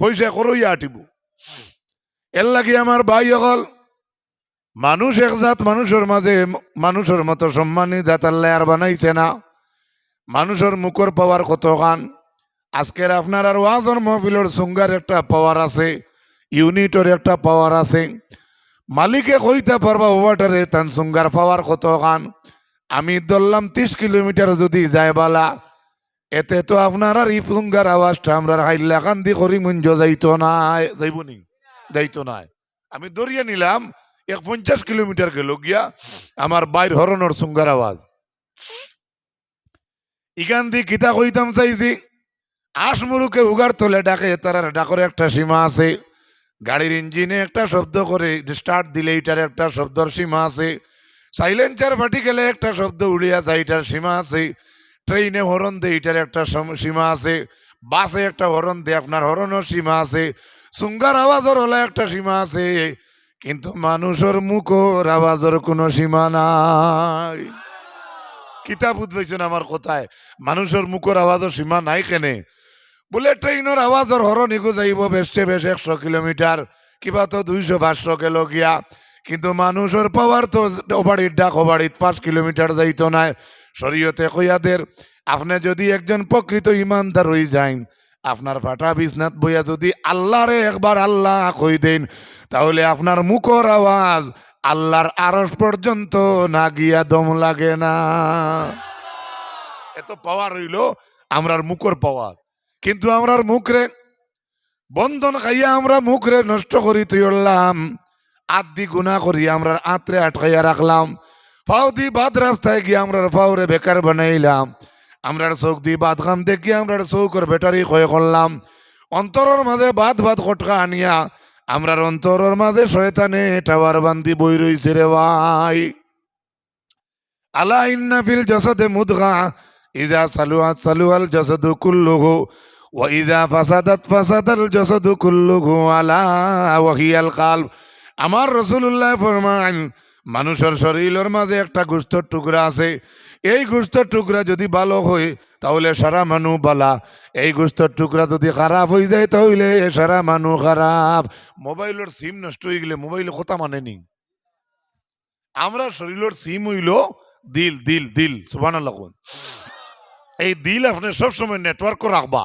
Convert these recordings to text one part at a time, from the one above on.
পয়সা করই আটিব এর লাগি আমার ভাই অকল, মানুষ এক জাত, মানুষের মাঝে মানুষের মতো সম্মানী জাত আল্লাহ বানাইছে না। মানুষের মুখর পাওয়ার কত গান আজকের আপনার আর ওয়াজর মহফিলের সুঙ্গার একটা পাওয়ার আছে, ইউনিটের একটা পাওয়ার আছে। মালিকে কইতে পারবা ওয়াটারে তান সুঙ্গার পাওয়ার কত গান আমি ধরলাম ত্রিশ কিলোমিটার যদি যায় বালা এতে তো আপনার আর ইফুঙ্গার আওয়াজটা, আমরা হাইলাকান্দি করি, মঞ্জ যাইতো না, যাইব নি, যাইতো না। আমি দরিয়ে নিলাম, এক পঞ্চাশ কিলোমিটার গেল গিয়া আমার বাইর হরণর সুঙ্গার আওয়াজ। ইখান দিয়ে কিতা কইতাম চাইছি আসমুরুকে উগার তোলে ডাকে, তার ডাকরে একটা সীমা আছে। গাড়ির ইঞ্জিনে একটা শব্দ করে, স্টার্ট দিলে এটার একটা শব্দর সীমা আছে। সাইলেন্সার ফাটি গেলে একটা শব্দ উড়িয়া যায় এটার সীমা আছে। ট্রেনে হরন দেয়, এটার একটা সীমা আছে। বাসে একটা হরন দেয়, আপনার হরনের সীমা আছে। সুঙ্গার আওয়াজের হলে একটা সীমা আছে, কিন্তু মানুষের মুখর আওয়াজের কোনো সীমা নাই। কিতাব বুঝবেছেন আমার কথায়, মানুষের মুখর আওয়াজের সীমা নাই কেনে। বলে ট্রেনের আওয়াজের হরণ ইগো যাইব বেশে বেশ একশো কিলোমিটার, কিবা তো দুইশো, পাঁচশো গেল গিয়া। কিন্তু মানুষের পাওয়ার তো ওবাড়ির ডাক ওবাড়িত পাঁচ কিলোমিটার যাইতো না শরীয়তে কইয়াদের, আপনি যদি একজন প্রকৃত ইমানদার হয়ে যান আপনার ফাটা বিছনাত বইয়া যদি আল্লাহরে একবার আল্লাহ কই দেন, তাহলে আপনার মুখর আওয়াজ আল্লাহর আরস পর্যন্ত না গিয়া দম লাগে না। এত পাওয়ার হইল, আমরার মুখর পাওয়ার কিন্তু আমরার মুখরে, বন্ধন খাইয়া আমরা মুখরে নষ্ট করি তুইলাম আদি গুণা করি আমরা আত্রে আটকাইয়া রাখলাম। ফাও দি বাদ রাস্তায় গিয়ে আমরা ফাউরে বেকার বানাইলাম। আমরার চোখ দি বাদ খাম, দেখি আমরার চৌকর ব্যাটারি ক্ষয় করলাম। অন্তরের মাঝে বাদ বাদ কটকা আনিয়া, আমরার অন্তরের মাঝে শয়তানে টাওয়ার বান্দি বই রইছে রে ভাই। আলা ইন্না ফিল জসাদে মুদগা, ইজা সালুয়াত সালুয়াল জসাদু কুল্লুহু, ওয়া ইজা ফাসাদাত ফাসাদাল জসাদু কুল্লুহু আলা ওয়াহিয়াল কালব। আমার রসুল্লাহ ফরমান মানুষের শরীরের মাঝে একটা গুস্তর টুকরা আছে। এই গুস্তর টুকরা যদি ভালো হয়, তাহলে সারা মানুষ বালা। এই গুস্তর টুকরা যদি খারাপ হয়ে যায়, তাহলে সারা মানুষ খারাপ। মোবাইলের সিম নষ্ট হয়ে গেলে মোবাইলে কথা মানে নি আমরা শরীরের সিম হইল দিল দিল দিল সুবান এই দিল আপনি সবসময় নেটওয়ার্ক রাখবা।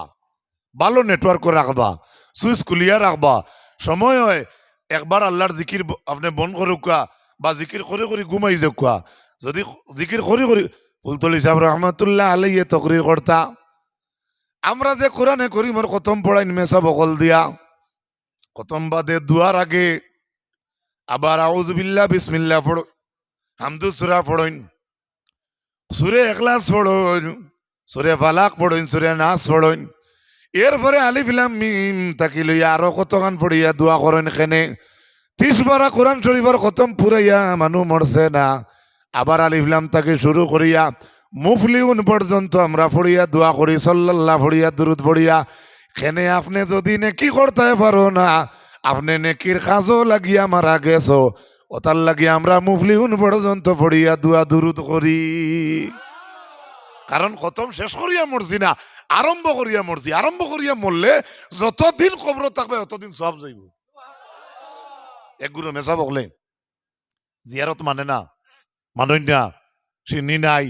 ভালো নেটওয়ার্ক রাখবা। সুইচ খুলিয়া রাখবা। সময় হয়, একবার আল্লাহর জিকির আপনি বন করুকা বা জিকির করে করে ঘুমাই যাওয়া যদি জিকির করে করে ফুলতলি সাহেব রহমতুল্লাহ আলাইয়ে তকরির কর্তা আমরা যে কোরআনে করিমর খতম পড়াইন মেসা বকল দিয়া। খতম বাদে দুয়ার আগে। আবার আউজবিল্লা বিসমিল্লা পড়ো। হামদু সুরা পড়ইন। সুরে এখলাস পড়ইন। সুরে ফালাক পড়ইন, সুরে নাচ পড়ইন। এরপরে আলিফ লাম মিম তাকি লইয়া আরও কতখান পড়িয়া দোয়া করেন এখানে। ত্রিশ বারা কোরআন শরীফের খতম পুরাইয়া মানুষ মরছে না। আবার আলিফলাম তাকে শুরু করিয়া মুফলিউন পর্যন্ত আমরা পড়িয়া দোয়া করি, সাল্লাল্লাহ পড়িয়া, দুরুদ পড়িয়া। খেনে আপনি যদি নেকি করতে পারো না, আপনি নেকির কাজও লাগিয়া মারা গেছো। ওতার লাগিয়া আমরা মুফলিউন পর্যন্ত পড়িয়া দোয়া, দুরুদ করি। কারণ খতম শেষ করিয়া মরছি না, আরম্ভ করিয়া মরছি। আরম্ভ করিয়া মরলে যতদিন কবর থাকবে, ততদিন সব যাইব। এক গুরু মেসা বকলে জিয়ারত মানে না মানুষ না, চিনি নাই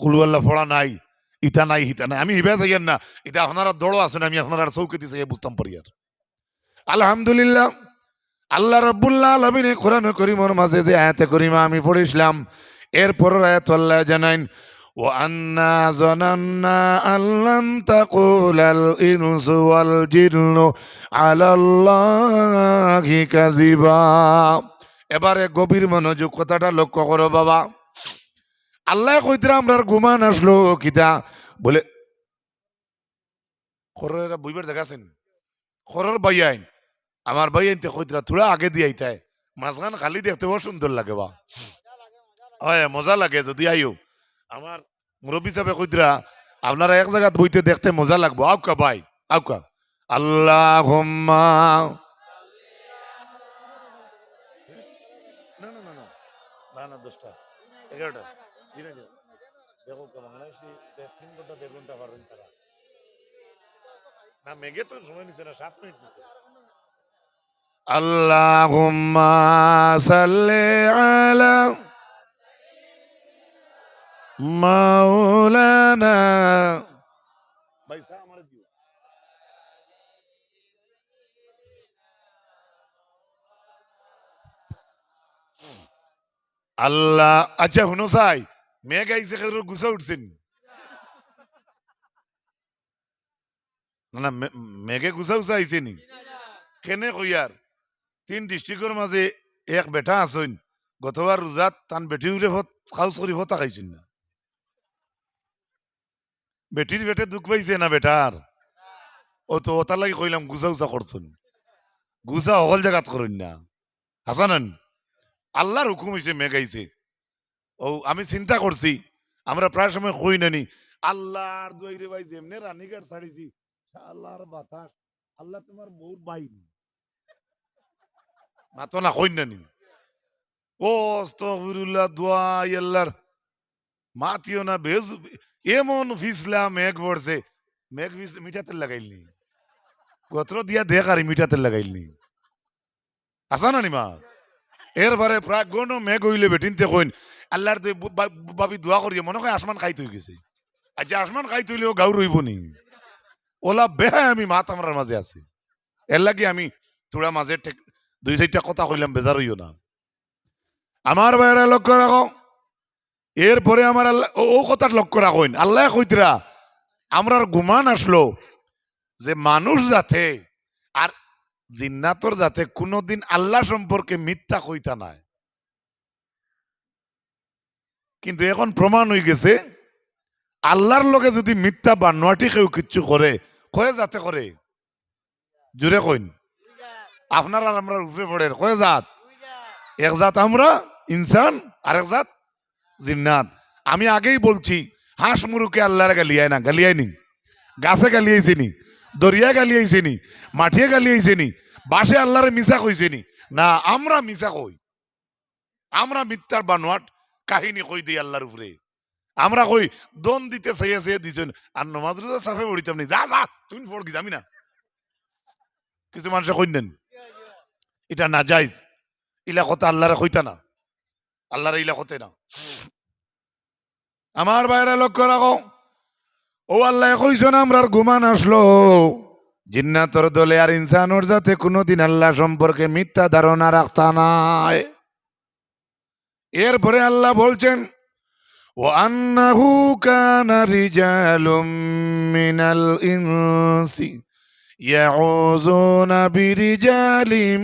কুলুয়াল্লা ফোড়া নাই, ইটা নাই হিতা নাই। আমি হিবে যাইয়েন না এটা আপনারা দড়ো আছেন আমি আপনারা চৌকে দিছে বুঝতাম পারি আর। আলহামদুলিল্লাহ, আল্লাহ রব্বুল্লাহ আলমিনে কোরআন করিমর মাঝে যে আয়াতে করিমা আমি পড়েছিলাম এরপর আয়াত আল্লাহ জানাইন وأنا ظننا أن لن تقول الإنس والجن على الله كذبا এবারে গভীর মনোযোগ কথাটা লক্ষ্য করো বাবা আল্লাহ কইতরা আমরার গুমান আসলো কিতা বলে খরের বইবার জায়গা আছেন খরের বাই আইন আমার বাই আইনতে কইতরা থোড়া আগে দিয়ে আইতায় মাঝখান খালি দেখতে বড় সুন্দর লাগে বা হয় মজা লাগে যদি আইও আমার মুরব্বী সাহেব কইতরা আপনারা এক জায়গা বইতে দেখতে মজা লাগবো। আউকা ভাই আউকা আল্লাহ না না না না। না না দশটা। এগারোটা। জি না জি না। দেখো বাংলাদেশি তিন ঘণ্টা দেড় ঘণ্টা পারবেন তারা। না মেঘে তো সময় নিছে না সাত মিনিট মাওলানা। আল্লাহ আচ্ছা শুনো চাই মেঘ আইছে খের গুছা উঠছেন না মেঘে গুছা উচা আইছে নি? কেনে কইয়ার তিন ডিস্ট্রিক্টর মাঝে এক বেটা আছেন গতবার রোজাত তান বেটি উঠে খাউস করি হতা খাইছেন না। বেটির বেটে দুঃখ পাইছে না বেটার ও তো ওতার লাগি কইলাম, গুছা উচা করছেন গুছা অকল জায়গাত করুন না। হাসানান আল্লাহর হুকুম হয়েছে মেঘাইছে ও আমি চিন্তা করছি আমরা প্রায় সময় কই নানি। আল্লাহর দুয়াইরে ভাই, যেমনে রানীঘাট ছাড়িছি আল্লাহর বাতাস, আল্লাহ তোমার বউর বাইন মাতো না কই নানি। ও আস্তাগফিরুল্লাহ দোয়া আল্লাহর মাতিও না, বেজ এমন ফিসলা মেঘ পড়ছে মেঘ ফিস মিঠাতেল লাগাইলনি গোত্র দিয়া দেখ আর মিঠাতেল লাগাইলনি আসা না নি মা এরপরে প্রায় গণ মেঘ হইলে বেটিনতে কইন, আল্লাহর তুই বাবি দোয়া করিয়ে, মনে হয় আসমান খাই তুই গেছে। আচ্ছা আসমান খাই তুইলেও গাউ রইব নি ওলা বেহায় আমি মাত আমার মাঝে আছে। এর লাগি আমি তোরা মাঝে দুই চারটা কথা কইলাম, বেজার হইও না। আমার বাইরে লক্ষ্য রাখো। এরপরে আমার আল্লাহ ও কথার লক্ষ্য রাখুন। আল্লাহ কইতরা আমরার গুমান আসলো যে মানুষ যাতে আর জিন্নাতর যাতে কোনোদিন আল্লাহ সম্পর্কে মিথ্যা কইতা নাই। কিন্তু এখন প্রমাণ হয়ে গেছে আল্লাহর লগে যদি মিথ্যা বা নটি কেউ কিচ্ছু করে কয়ে যাতে করে? জুড়ে কইন। আপনার আর আমরা উপরে পড়ে কয়ে জাত এক জাত আমরা ইনসান আর এক জাত জিন্নাত। আমি আগেই বলছি, হাঁস মুরুকে আল্লাহর গালিয়ায় না, গালিয়ায় নি গাছে গালিয়াইছে নি দরিয়া গালিয়াইছে নি মাঠিয়ে গালিয়াইছে নি বাসে আল্লাহরে মিশা কইছে নি। না, আমরা মিশা কই। আমরা মিথ্যার বানোয়াট কাহিনী কই দিই আল্লাহর উপরে। আমরা কই, দন দিতে চাইয়া চাইয়া দিছেন, আর নমাজ রোজা সাফে পড়িতাম নি। যা যা, তুমি পড় কি যাবি না। কিছু মানুষে কই দেন। এটা না যাইজ ইলা কথা আল্লাহরে কইতা না। আল্লাহর ইলা হতে না। আমার বাইরে লক্ষ্য রাখো। ও আল্লাহ কইছেন আমরার ঘুমান আসলো। জিন্নাতর দলে আর ইনসানোর যাতে কোনোদিন আল্লাহ সম্পর্কে মিথ্যা ধারণা রাখতা নাই। এরপরে আল্লাহ বলছেন, ও আন্নাহু কানা রিজালুম মিনাল ইনসি ইয়াউযুনা বিরিজালিম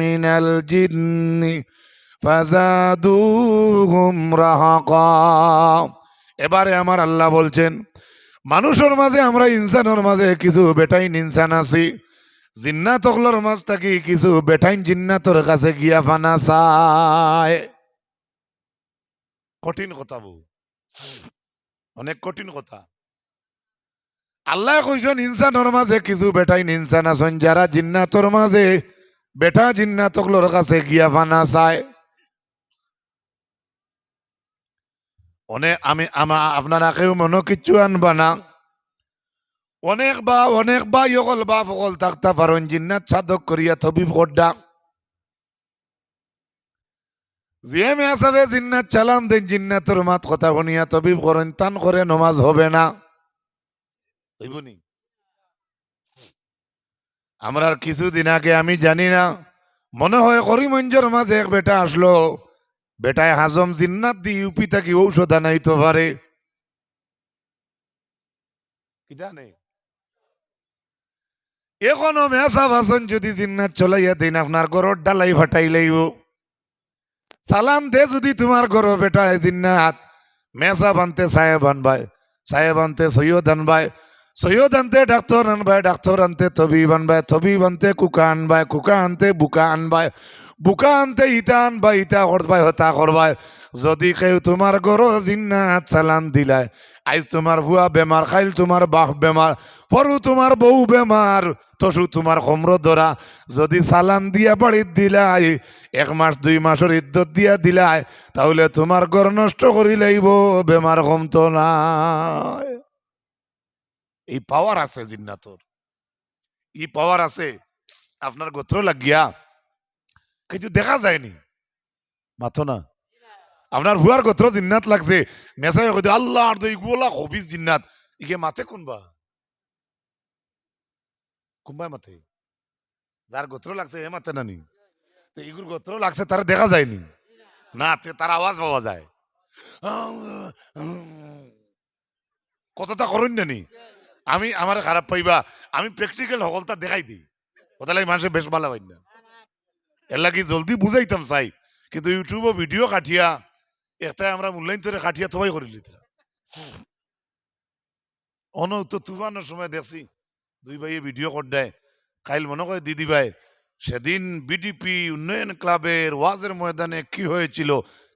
মিনাল জিন্নি এবারে আমার আল্লাহ বলছেন, মানুষের মাঝে আমরা ইনসানের মাঝে কিছু বেটাইন ইনসান আছি জিন্নাত অকলর মাঝ থাকি কিছু বেটাইন জিন্নাতর কাছে গিয়া ফানা চায়। কঠিন কথা বউ। অনেক কঠিন কথা। আল্লাহ কইছেন, ইনসানের মাঝে কিছু বেটাইন ইনসান আছেন, যারা জিন্নাতর মাঝে বেটা জিন্নাত অকলর কাছে গিয়া ফানা চায়। অনেক আমি আমা আপনারা কেউ মনে কিচ্ছু আনবা না। অনেক বা অনেক বা ইকল বা ফকল থাকতে পারেন জিন্নাত সাধক করিয়া তবিব করডা যে মেয়া সাবে জিন্নাত চালান দেন জিন্নাতের মাত কথা শুনিয়া তবিব করেন তান করে নমাজ হবে না। হইবনি আমরা কিছুদিন আগে আমি জানি না, মনে হয় করিমঞ্জের মাঝে এক বেটা আসলো। বেটায় হাজম জিন্নাত দি ইউপি থাকি ঔষধ আনাইতে পারে। এখনও মেসা ভাষণ যদি জিন্নাত চলাইয়া দিন, আপনার গরর ডালাই ফাটাই লাইব। সালাম দে যদি তোমার গর বেটায় জিন্নাত। মেসা বানতে সাহেব আনবাই সাহেব আনতে সৈয়দ আনবাই সৈয়দ আনতে ডাক্তার আনবাই ডাক্তার আনতে তবিব আনবাই তবিব আনতে কুকা আনবাই কুকা আনতে বুকা আনবাই বুকা আনতে ইটা আনবাই ইটা করবাই, হতা করবাই। যদি কেউ তোমার গর জিন্নাত চালান দিলাই আইজ তোমার ভুয়া বেমার খাইল তোমার বাহ বেমার পরু তোমার বউ বেমার তসু তোমার কমর ধরা। যদি চালান দিয়া বাড়িত দিলাই, এক মাস, দুই মাসের ইদ্যত দিয়া দিলাই, তাহলে তোমার ঘর নষ্ট করি লাইব বেমার কমতো না এই পাওয়ার আছে জিন্নাতর ই পাওয়ার আছে। আপনার গোত্র লাগিয়া কিন্তু দেখা যায়নি। মাথো না। আপনার ভুয়ার গোত্র জিন্নাত লাগছে। মেসাই কই আল্লাহ আর তো ইগুলা হবিস জিন্নাত। ইগে মাথে কোনবা? কোনবাই মাথে যার গোত্র লাগছে এ মাথে নানি। তো ইগুর গোত্র লাগছে তার দেখা যায়নি। না তে তার আওয়াজ পাওয়া যায়। কতটা করুন নানি। আমি আমার খারাপ পাইবা। আমি প্র্যাকটিক্যাল সকলটা দেখাই দিই ওটা লাগে মানুষের বেশ ভালো হয় না এর লাগি জলদি বুঝাইতাম, চাই। কিন্তু ইউটিউবে ভিডিও কাটিয়া একটা আমরা মূল্যায়ন করে কাটিয়া সবাই করিলি তারা অন, তো তুফানোর সময় দেখছি, দুই ভাইয়ে ভিডিও কর দেয়। কাইল মনে করে দিদি ভাই, সেদিন বিডিপি উন্নয়ন ক্লাবের ওয়াজের ময়দানে কি হয়েছিল?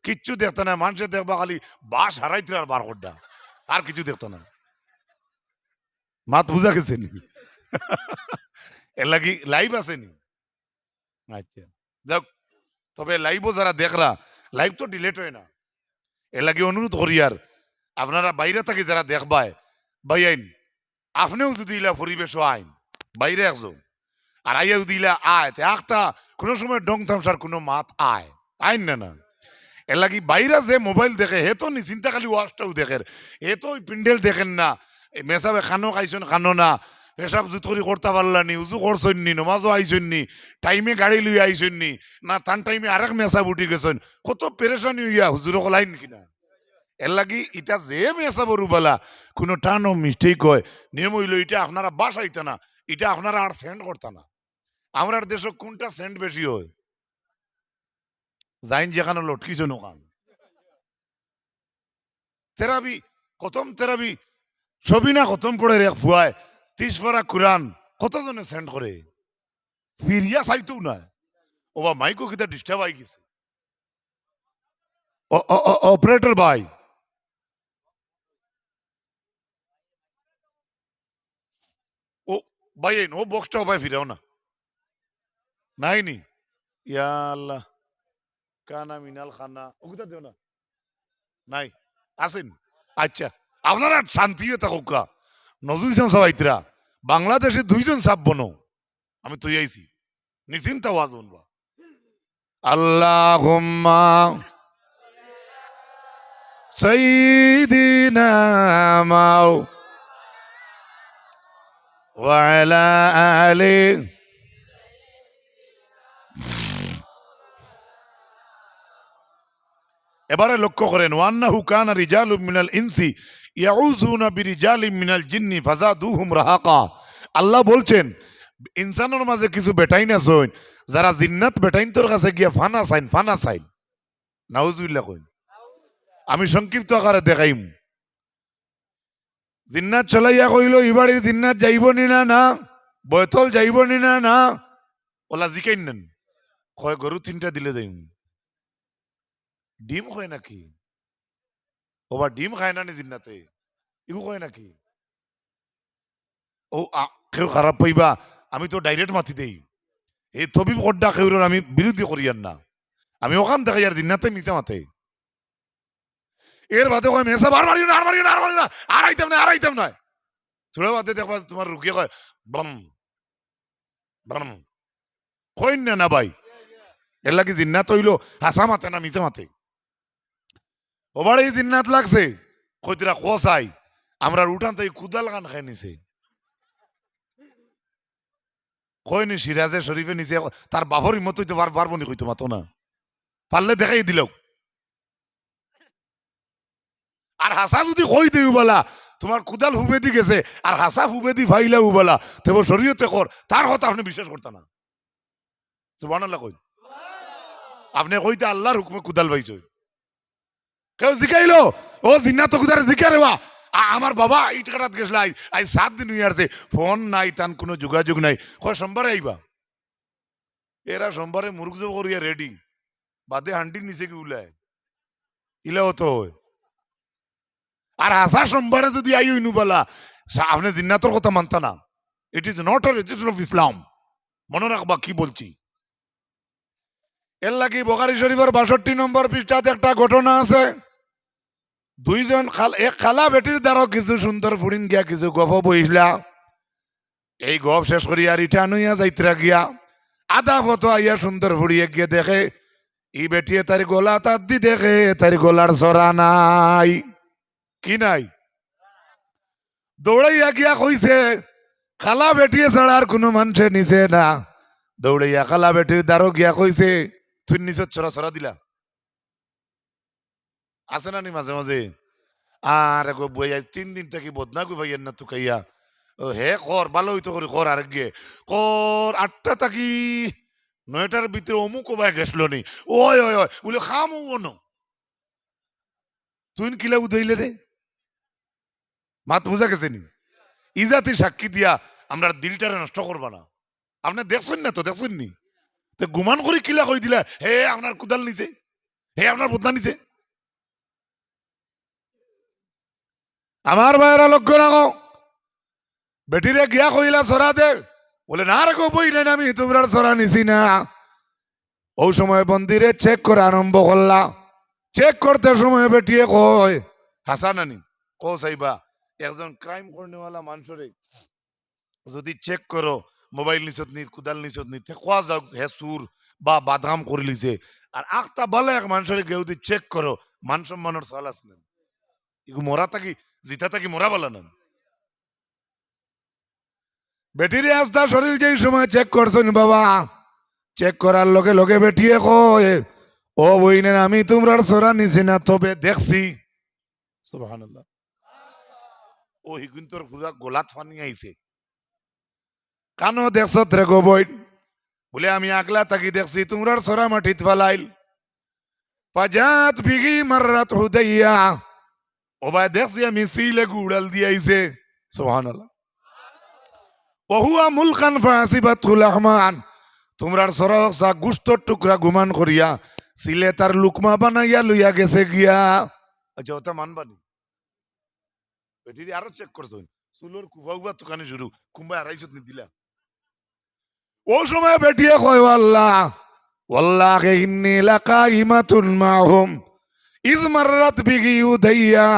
কিচ্ছু দেখতো না মানুষের দেখবা খালি বাস হারাইতে আর বার করডা। আর কিছু দেখতো না মাত বুঝা গেছে নি? এর লাগি লাইভ আছে নি? আচ্ছা। যাক, তবে লাইভও যারা দেখরা লাইভ তো ডিলেট হয় না। এর লাগি অনুরোধ করি আর, আপনারা বাইরে থাকি যারা দেখবায় বাই আইন, আপনিও যদি ইলা পরিবেশ আইন, বাইরে একজন, আর আইয়া যদি ইলা আয়, তে আখতা কোনো সময় ডং থামসার কোনো মাত আয়, আইন না না। এর লাগি বাইরে যে মোবাইল দেখে, হে তো নি চিন্তা খালি ওয়াশটাও দেখেন হে তো পিন্ডেল দেখেন না মেসাবে খানো খাইছেন, খানো না পেশাব জুতরি করতে পারলাম নি উজু করছেন নি নমাজও আইছেন নি টাইমে গাড়ি লই নি না তান টাইমে আরেক মেসাব উঠি গেছেন, কত পেরেশানি হইয়া হুজুর কলাইন কিনা? এর লাগি ইটা যে মেসাব রুবালা, কোনো টানো মিস্টেক হয় নিয়ম হইল এটা আপনারা বাসাইতে না এটা আপনারা আর সেন্ড করতে না। আমরা দেশ কোনটা সেন্ড বেশি হয়? যাইন যেখানে লটকিছে নোকান তেরাবি, কতম তেরাবি, ছবি না খতম পড়ে রে ফুয়ায় তিস পারা কোরআন কতজনে সেন্ড করে ফিরিয়া চাইতেও না ওবা মাইকো কিতা ডিস্টার্ব আই গেছে? অপারেটর ভাই। ও ভাই, এই নো বক্সটাও ভাই ফিরাও না। নাই নি? ইয়া আল্লাহ কানা মিনাল খানা। ওগুতা দেও না। নাই। আছেন আচ্ছা। আপনারা শান্তিও থাকুক নজরুল ইসলাম সবাইতরা বাংলাদেশে দুইজন সাপ বনো আমি তুই আইছি নিশ্চিন্ত আওয়াজ বনবা আল্লাহ سيدنا মাও وعلى آله এবারে লক্ষ্য করেন ওয়ান্নাহু কানা রিজালুম মিনাল ইনসি জিন্নি আল্লাহ বলছেন, ইনসানের মাঝে কিছু বেটাইন আছেন যারা জিন্নাত বেটাইন তোর কাছে গিয়া ফানা চাইন ফানা চাইন নাউজুবিল্লাহ কইন। আমি সংক্ষিপ্ত আকারে দেখাইম। জিন্নাত চলাইয়া কইল ইবাড়ির জিন্নাত যাইব নি না না? বয়তল যাইব নি না না? ওলা জিকাইন নেন। কয়, গরু তিনটা দিলে যাইম। ডিম হয় নাকি? ওবা ডিম খায় না নি জিন্নাতে? ইগু কয় নাকি? ও কেউ খারাপ পাইবা আমি তো ডাইরেক্ট মাতি দেই। এই তবিব কড্ডা কেউর আমি বিরোধী করিয়ান না। আমি ওখান দেখাই আর জিন্নাতে মিশে মাতে। এর বাদে কয় মেসা বার মারিও না আর মারিও না আর মারিও না আর আইতাম না আর আইতাম না থোড়া বাদে দেখবা তোমার রুগিয়ে কয়, বম বম। কইন না না ভাই এর লাগি জিন্নাত হইল হাসা মাতে না মিশে মাতে। ওবার জিন্নাত লাগছে। কইতরা কসাই আমরা উঠান তাই কুদাল গান খাই নিছে। কইনি, সিরাজে শরীফে নিছে তার বাবর হিমত হইতে পার পারব নি কইতো মাতো না। পারলে দেখাই দিল আর হাসা যদি কই দেই বলা তোমার কুদাল হুবে দি গেছে, আর হাসা হুবে দি ভাইলা উবলা, তবে শরীয়তে কর, তার কথা আপনি বিশ্বাস করতে না। সুবহানাল্লাহ কই। আপনি কইতে আল্লাহর হুকুমে কুদাল পাইছো কেউ জিকাইলো? ও জিন্না তো কুদারে বা আ- আমার বাবা ইট কাটাত গেছিল। আই আই সাত দিন আসছে ফোন নাই, তান কোনো যোগাযোগ নাই। কয় সোমবারে আইবা? এরা সোমবারে মুরগ জব করিয়া রেডি বাদে হান্ডির নিচে কি উলায়? ইলাও তো হয়। আর আসা সোমবারে যদি আই হইনু বলা, সা- আপনি জিন্নাতর কথা মানতা না। It is not a register of Islam মনে রাখবা কি বলছি। এর লাগি বখারি শরীফের বাষট্টি নম্বর পৃষ্ঠাতে একটা ঘটনা আছে। দুইজন এক খালা বেটির দ্বারা কিছু সুন্দর ফুড়িন গিয়া, কিছু গফ বইলা এই গপ শেষ করিয়া রিটার্ন হইয়া যাইতরা গিয়া। আধা ফটো আইয়া সুন্দর ফুড়িয়ে গিয়ে দেখে, ই বেটিয়ে তার গোলা তার দি দেখে তার গোলার সরা নাই। কি নাই? দৌড়াইয়া গিয়া কইছে খালা বেটিয়ে ছাড়া কোনো মানুষে নিছে না। দৌড়াইয়া খালা বেটির দ্বারও গিয়া কইছে তুই নিচত ছড়া ছড়া দিলা। আছে না নি মাঝে মাঝে আর গো বইয়া তিন দিন থেকে বদনা গো ভাইয়ের না তু খাইয়া ও হে কর ভালো হইতো করে কর আর গিয়ে। কর আটটা থাকি নয়টার ভিতরে অমুক ভাই গেছিল নি। ওই ওই ওই বলে খাম ন তুই কিলা উদইলে রে মাত বুঝা গেছে নি? ইজাতি সাক্ষী দিয়া আমরা দিলটারে নষ্ট করবা না। আপনি দেখছেন না তো দেখছেন নি? তো গুমান করে কিলা কই দিলা, হে আপনার কুদাল নিছে। হে আপনার বদনা নিছে। আমার ভাইয়েরা লক্ষ্য রাখো বেটিরে গিয়া কইলা সরা দে। বলে, না রাখো বই নেন আমি তোমরা সরা নিছি না ও সময় মন্দিরে চেক করে আরম্ভ করলা চেক করতে সময় বেটিয়ে কয় হাসা নানি কো সাইবা একজন ক্রাইম করনেওয়ালা মানুষরে যদি চেক করো মোবাইল নিচত নি, কুদাল নিচত নি কোয়া যাওক হে সুর বা বাদাম করে লিছে। আর আখতা ভালো এক মানুষের কেউ চেক করো মান সম্মানের না ইগু মরা থাকি জিতা থাকি মরা বলা না বেটিরে আস্তা শরীর যেই সময় চেক করছেন বাবা চেক করার লগে লগে বেটিয়ে কয় ও বইনে আমি তোমরা সরা নিছি না তবে দেখছি। সুবহানাল্লাহ। ও হিগুন তোর পুরা গোলাত ফানি আইছে। কানো দেখছ রে গো বই বলে আমি আগলা তাকি দেখছি তোমরা সরা মাটিত ফালাইল। পাজাত বিঘি মাররাত হুদাইয়া। ওবায় দেখছি মিছিলে গুড়াল দিয়াইছে সোহান ওহুয়া মুলকান ফাঁসিবা তুলাহমান তোমরা সরক সা গুস্তর টুকরা গুমান করিয়া সিলে তার লুকমা বানাইয়া লইয়া গেছে গিয়া। আচ্ছা ওটা মানবানি এটি আরও চেক করছ চুলোর কুবা উবা তুকানি শুরু। কুম্বা আড়াইশো দিলা। ও সময় বেটিয়ে কয় আল্লাহ আল্লাহ ইন্নি লাকা ইমাতুন মাহুম। ইজমারাত বিগি উদাইয়া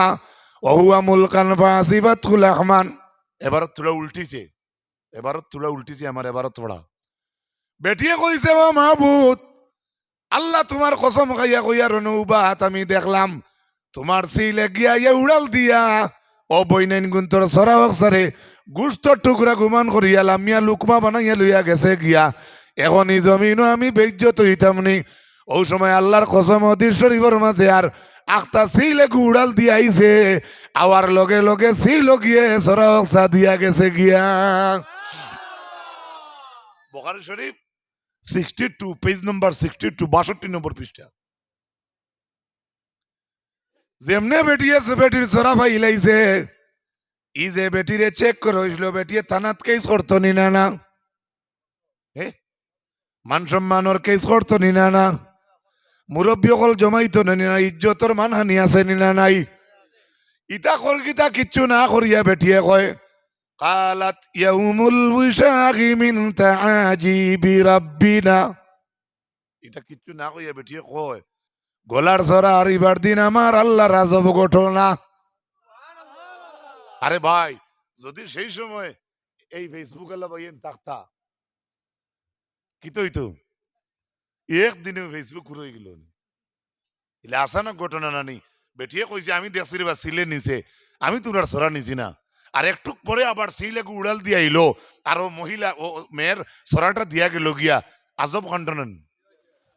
ওহুয়া মুলকান ফাসিবাতুল রহমান এবার থোড়া উল্টিছে। এবার থোড়া উল্টিছে আমার এবার থোড়া বেটিয়ে কইছে, ও মাহবুত আল্লাহ তোমার কসম খাইয়া কইয়া রনুবাত আমি দেখলাম। তোমার সিলে গিয়া ইয়া উড়াল দিয়া। অবৈনাইন গুন্তর সরাওক সারে গুস্তর টুকরা গুমান করিয়া লামিয়া লুকমা বানাইয়া লইয়া গেছে গিয়া। এখন এই জমিনও আমি বেজ্জত হইতাম নি। ও সময় আল্লাহর কসম অধীর শরীফর মাঝে আর আখতা সিলে উড়াল দিয়াইছে, আওয়ার লগে লগে সিল গিয়ে সরক সা দিয়া গেছে গিয়া। Bukhari Sharif sixty two page number sixty two বাষট্টি নম্বর পৃষ্ঠা। যেমনে বেটিয়েছে বেটির সরা ফাইলাইছে ই যে বেটিরে চেক করে হইছিল বেটিয়ে থানাত কেস করতো নি না না? মান সম্মানর কেস করতো নি না না? মুরব্বী অকল জমাইতো নি না ইজ্জতর মানহানি আছে নি না নাই ইতা কলকিতা কিচ্ছু না করিয়া বেটিয়ে কয় قالت يوم الوشاق من تعاجيب ربنا এটা কিচ্ছু না কইয়া বেটিয়ে কয় গলার সরা আর এবার দিন আমার আল্লাহ রাজব ঘটনা আরে ভাই যদি সেই সময় এই ফেসবুক আল্লাহ ভাইয়েন থাকতা কি তো হইতো একদিনে ফেসবুক ঘুরে গেল এলে আসানো ঘটনা নানি বেটিয়ে কইছে, আমি দেখছি বা, সিলে নিছে। আমি তোমার সরা নিছি না। আর একটু পরে আবার সিলেকে উড়াল দিয়ে আইলো। আর ও মহিলা, ও মেয়ের সরাটা দিয়া গেল গিয়া। আজব কন্টনন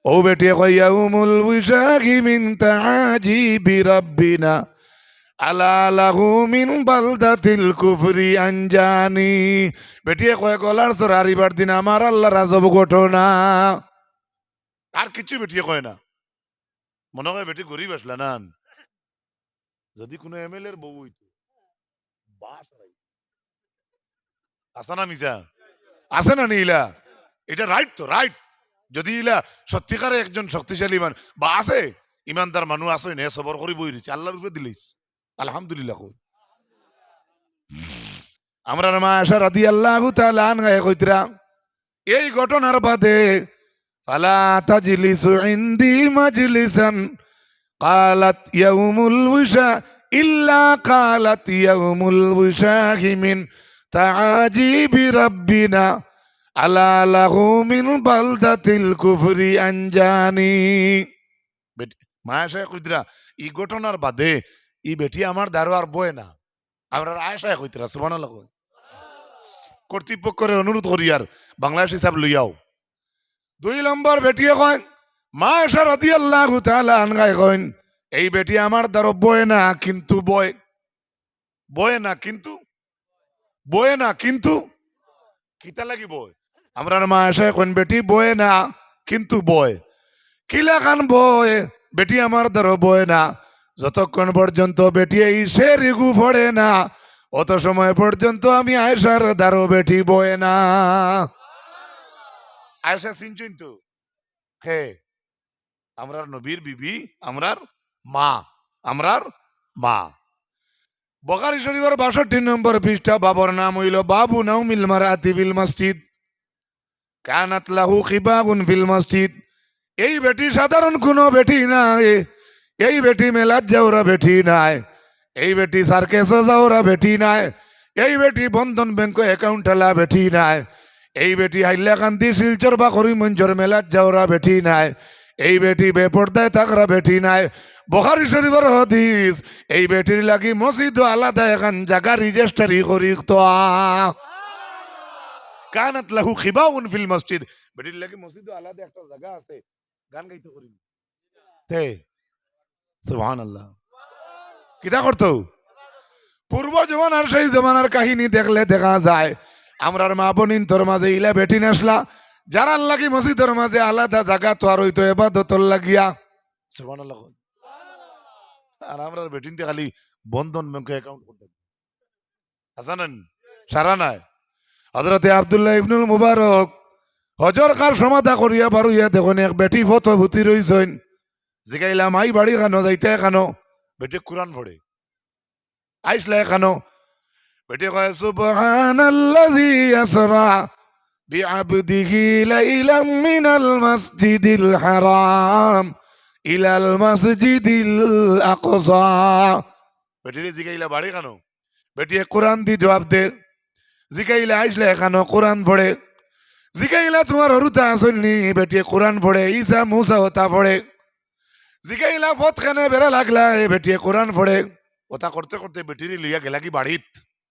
ও বেটিয়ে কইয়া উমুল বিশাখি মিন তাজিবি রাব্বিনা আলা লাহু মিন বালদাতিল কুফরি আনজানি। বেটিয়ে কয়, গলার সরা এবার দিন আমার আল্লাহ রাজব ঘটনা। আর কিছু বেটিয়ে কয় না। মনে হয় বেটি গরিব আসলা না। যদি কোনো এমএলএর বউ হইতো বাস না মিসা আছে না নীলা? এটা রাইট তো রাইট যদি ইলা সত্যিকারে একজন শক্তিশালী মান, বা আছে, ইমানদার মানুষ আছে, নে সবর করি বই রয়েছে আল্লাহর উপরে দিলিস আলহামদুলিল্লাহ কই। আমরা মা আশা রাদি আল্লাহ তাআলা আনহা কইতরা, এই ঘটনার বাদে ফালা তাজলিসু ইনদি মাজলিসান قالت يوم الوشاء إلا قالت يوم الوشاء من তাজিবি রাব্বিনা আলা লাহু মিন বালদাতিল কুফরি আনজানি বেটি মায়াশায় কইতরা ই ঘটনার বাদে ই বেটি আমার দারোয়ার বয় না আমরা আয়সায় কইতরা সুবহানাল্লাহ কই। কর্তৃপক্ষরে অনুরোধ করি আর বাংলাদেশ হিসাব লইয়াও দুই নম্বর বেটিয়ে কয় মা এসা রাতি আল্লাহ আনগাই কইন, এই বেটি আমার দ্বারা বয়ে না, কিন্তু বয়। বয়ে না, কিন্তু? বয়ে না, কিন্তু? কিতা লাগি বয়? আমরা মা এসে কইন, বেটি, বয়ে না, কিন্তু বয়। কিলা খান বয়, বেটি আমার দ্বারা বয় না। যতক্ষণ পর্যন্ত বেটি এই সে রিগু পড়ে না, অত সময় পর্যন্ত আমি আয়সার দ্বারো বেটি বয়ে না। আয়সা চিনচুন তো। হে, আমরার নবীর বিবি, আমরার মা আমরার মা। বকারি শরীফের বাষট্টি নম্বর পৃষ্ঠা, বাবর নাম হইল বাবু নাও নাউমিল মারাতি ফিল মসজিদ। কানাত লাহু খিবাগুন ফিল মসজিদ। এই বেটি সাধারণ কোনো বেটি নাই। এই বেটি মেলাত যাওরা বেটি নাই। এই বেটি সার্কেস যাওরা বেটি নাই। এই বেটি বন্ধন ব্যাংক অ্যাকাউন্টালা বেটি নাই। এই বেটি হাইলাকান্দি শিলচর বা করিমঞ্জর মেলাত যাওরা বেটি নাই। এই বেটি বেপর্দায় থাকরা বেটি নাই। বখারি শরীফের হদিস, এই বেটির লাগি মসজিদ আলাদা, এখন জায়গা রেজিস্টারি করি তো। কানাত লাহু খিবাউন ফিল মসজিদ। বেটির লাগি মসজিদ আলাদা একটা জায়গা আছে, গান গাইতে করি তে, সুবহানাল্লাহ। কিতা করতো? পূর্ব জমানার সেই জমানার কাহিনী দেখলে দেখা যায় আমরার মা বোনিন তোর মাঝে ইলা বেটি নাসলা যারার লাগি মসজিদের মাঝে আলাদা জায়গা তো আর হইতো এবাদতর লাগিয়া। সুবহানাল্লাহ। আর আমরা বেটিনতে খালি বন্ধন ব্যাংক অ্যাকাউন্ট করতে। হাসানান সারা নাই। হজরতে আব্দুল্লাহ ইবনুল মুবারক হজর কার সমাধা করিয়া পারুইয়া দেখুন, এক বেটি ফটো ভুতি রইছেন। জিগাইলাম, আই বাড়ি খানো, যাইতে খানো। বেটি কোরআন পড়ে। আইসলা এখানো বেটি কয় সুবহানাল্লাযী আসরা বিআবদিহি লাইলাম মিনাল মাসজিদিল হারাম ইলাল মাসজিদিল আকসা বেটিরে জিগাইলা বাড়ি খানো। বেটিয়ে কোরআন দি জবাব দে। জিগাইলা আইসলা এখানো কোরআন পড়ে। জিগাইলা তোমার হরুতা আসলনি বেটিয়ে কোরআন পড়ে, ঈসা, মুসা হতা পড়ে। জিগাইলা ফত খানে লাগলা এ বেটিয়ে কোরআন পড়ে। ওটা করতে করতে বেটিরি লইয়া গেলা কি বাড়িত?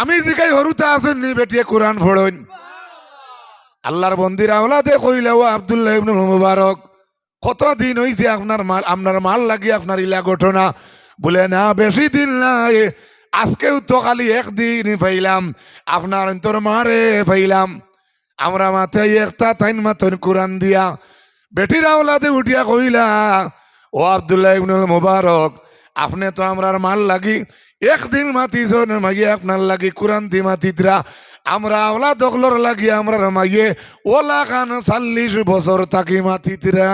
আমি জিকাই হরুতা আছেন নি বেটিয়ে কোরআন পড়ইন। আল্লাহর বন্দির আওলাদে ও আব্দুল্লাহ ইবনুল মুবারক, কত দিন হইছে আপনার মাল আপনার মাল লাগি আপনার ইলা ঘটনা? বলে, না, বেশি দিন নাই, আজকেও তো খালি একদিন পাইলাম, আপনার অন্তর মারে পাইলাম। আমরা মাথায় একটা তাইন মাথন কোরআন দিয়া বেটির আওলাদে উঠিয়া কইলা, ও আব্দুল্লাহ ইবনুল মুবারক, আপনি তো আমরার মাল লাগি একদিন মাতিছন মাগিয়ে আপনার লাগি কোরআন দি মাতিতরা আমরা আওলা দখলর লাগি আমরার মাইয়ে ওলা খান চাল্লিশ বছর তাকি মাতিতরা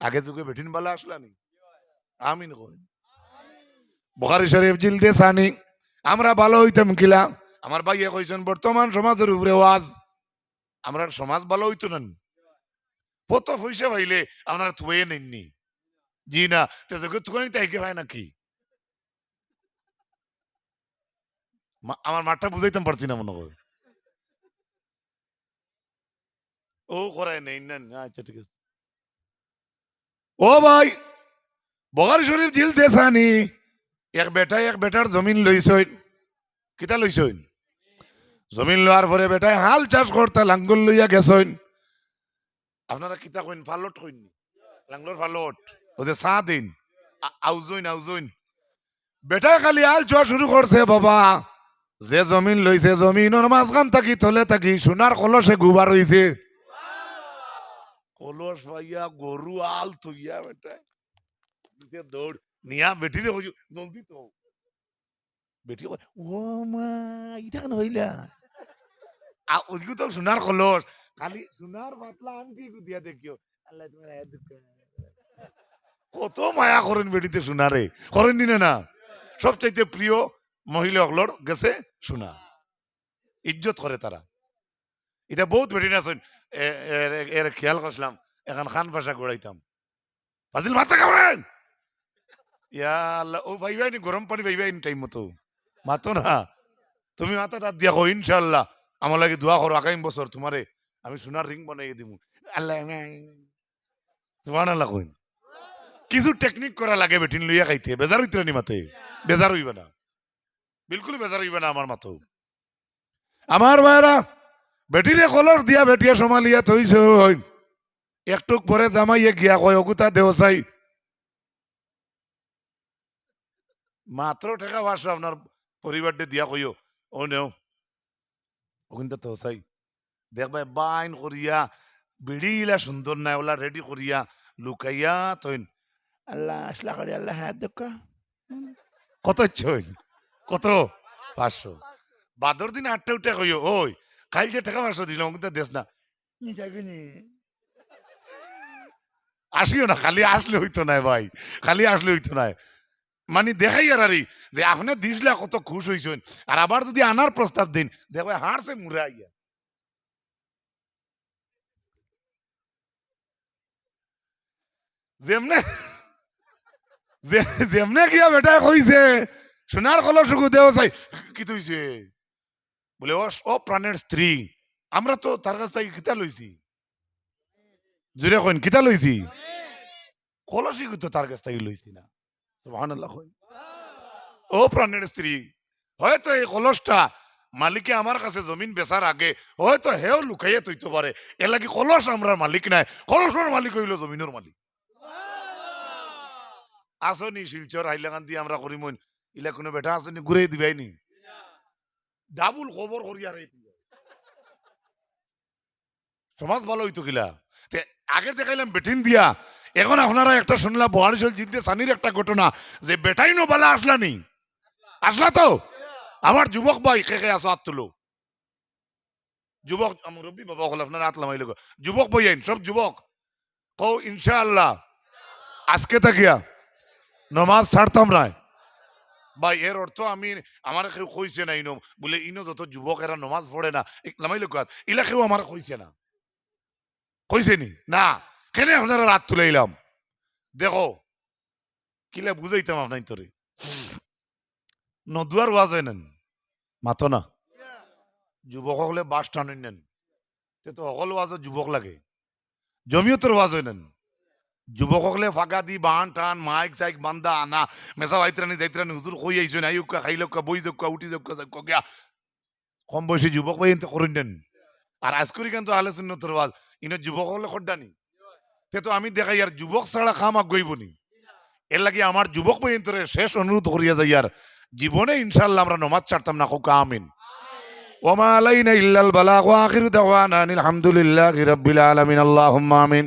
আগে তোকে বেটিন বালা আসলানি আমিন কই। বুখারী শরীফ জিলদে সানি। আমরা ভালো হইতাম কিলা? আমার ভাইয়ে কইছেন, বর্তমান সমাজের উপরে ওয়াজ। আমরা সমাজ ভালো হইতো না কত পয়সা পাইলে আপনারা থুয়ে নেননি। জি না তো তোকে থুয়ে তাইকে হয় নাকি আমার মাঠটা বুঝাইতাম পারছি না মনে করে ও করায় নেই, না আচ্ছা ঠিক আছে। ও, ভাই, বগার শরীফ জিল দেশানি এক বেটা এক বেটার জমিন লইছইন কিতা লইছইন জমিন লওয়ার পরে বেটায় হাল চাষ করতে লাঙ্গল লইয়া গেছইন আপনারা কিতা কইন, ফালট কইন লাঙ্গলর ফালট। ও যে চা দিন। আ- আউজইন আউজইন। বেটায় খালি আল চোয়া শুরু করছে বাবা। যে জমিন লইছে জমিনের মাঝখান থাকি তলে থাকি সোনার কলসে গুবার হইছে কলস পাইয়া গরু আল থইয়া বেটায় দিছে দৌড় নিয়া বেটি রে জলদি তো। বেটি ও মা, ইটা কেন হইলা আ- ওইগুলো তো সোনার কলস। খালি সোনার পাতলা আংটি দিয়া দেখিও, আল্লাহ তোমার। কত মায়া করেন বেটিতে সোনারে করেন দিনে না সবচাইতে প্রিয় মহিলা হলর গেছে সোনা। ইজ্জত করে তারা। এটা বহুত বেটিন আছেন। এর- খেয়াল করছিলাম এখন খান ভাষা গড়াইতাম ফাজিল মাথা খাবেন ইয়া ও ভাই ভাই গরম পানি ভাই ভাই টাইম মতো। মাতো না। তুমি মাথা তাত দিয়া ইনশাল্লাহ আমার লাগে দোয়া করো আগামী বছর তোমারে আমি সোনার রিং বানাই দিব আল্লাহ তোমার আল্লাহ। কইন। কিছু টেকনিক করা লাগে বেটিন লইয়া খাইতে। বেজার হইতে নি মাতে। বেজার হইবে না। বিলকুল বেজার হইবে না আমার মাতো। আমার ভাইরা বেটিরে কলর দিয়া বেটিয়া সমালিয়া থইছ একটুক পরে জামাইয়ে গিয়া কয় অগুতা দেও চাই। মাত্র ঠেকা বাসো আপনার পরিবারটা দিয়া কইও ও নেও ওখানটা তো চাই। দেখবে বাইন করিয়া বিড়িলা সুন্দর নাই, ওলা রেডি করিয়া লুকাইয়া তৈন আল্লাহ আসলা করে আল্লাহ হাত দেখা কত ছইন কত? পাঁচশো। বাদর দিন আটটা উঠে কইও ওই কাল যে টাকা পাঁচশো দিলাম কিন্তু দেশ না। আসিও না খালি আসলে হইতো না ভাই খালি আসলে হইতো না। মানে দেখাই আর আরে যে আপনি দিসলা কত খুশ হইছেন। আর আবার যদি আনার প্রস্তাব দিন দেখবে হারছে মুরে আইয়া। যেমনে যেমনে গিয়া বেটা কইছে সোনার কলর শুকু দেও চাই, কি তৈছে বলে ও ও প্রাণের স্ত্রী আমরা তো তার কাছ থেকে কিতা লইছি জুড়ে কইন, কিতা লইছি কলসি তো তার কাছ থেকে লইছি না। সুবহানাল্লাহ কইন। ও প্রাণের স্ত্রী হয়তো এই কলসটা মালিকে আমার কাছে জমিন বেচার আগে, হয়তো হেও লুকাইয়ে তৈতে পারে এলাকি কলস আমরা মালিক নাই। কলসের মালিক হইল জমিনের মালিক। আসনি শিলচর হাইলাকান্দি আমরা করিমইন ইলা কোনো বেটা আসনি ঘুরে দিবাই নি। ডাবুল খবর করিয়া সমাজ ভালো হইতো কিলা। আগে দেখাইলাম বেটিন দিয়া। এখন আপনারা একটা শুনলাম বহারিশল জিতে সানির একটা ঘটনা, যে বেটাই নো বালা আসলা নি। আসলা তো? আমার যুবক ভাই, কে কে আসো হাত তুলো যুবক রব্বি বাবা হল আপনার হাত লামাইল। যুবক বই আইন, সব যুবক। কও, ইনশাআল্লাহ। আজকে তাকিয়া। নমাজ ছাড়তাম না বা এর অর্থ আমি, আমার কেউ কইছে না ইনো বলে, ইনো যত যুবক, এরা নমাজ পড়ে না। লামাইল কাত ইলা কেউ আমার কইছে না। কইছে নি? না। কেন আপনারা রাত তুলাইলাম? দেখো, কিলা বুঝাইতাম আপনার তোরে। নদুয়ার ওয়াজ হয় নেন? মাতো না? যুবক হলে বাস টানুন নেন। তে অকল ওয়াজত যুবক লাগে। জমিয়তের ওয়াজ হয় নেন? যুবক হলে ফাঁকা দি, বান, টান, মাইক সাইক বান্দা, আনা মেসা বাইতরানি যাইতরানি হুজুর কই আইছেন আইউকা খাইলকা বই যোক্কা উঠি যোক্কা যোক্কা গিয়া। কম বয়সী যুবক ভাই এনতে করুন নেন আর আজকুরি কিন্তু আলোচনা তোর ওয়াজ ইনো যুবক হলে খড্ডানি তে তো আমি দেখাই আর যুবক ছাড়া খাম আগ গইবনি এর লাগি আমার যুবক বইন্তরে শেষ অনুরোধ করিয়া যাই আর জীবনে ইনশাল্লাহ আমরা নমাজ ছাড়তাম না কোকা আমিন। ওমা আলাইনা ইল্লাল বালাগ ওয়া আখিরু দাওয়ানা আনিল হামদুলিল্লাহি রাব্বিল আলামিন, আল্লাহুম্মা আমিন।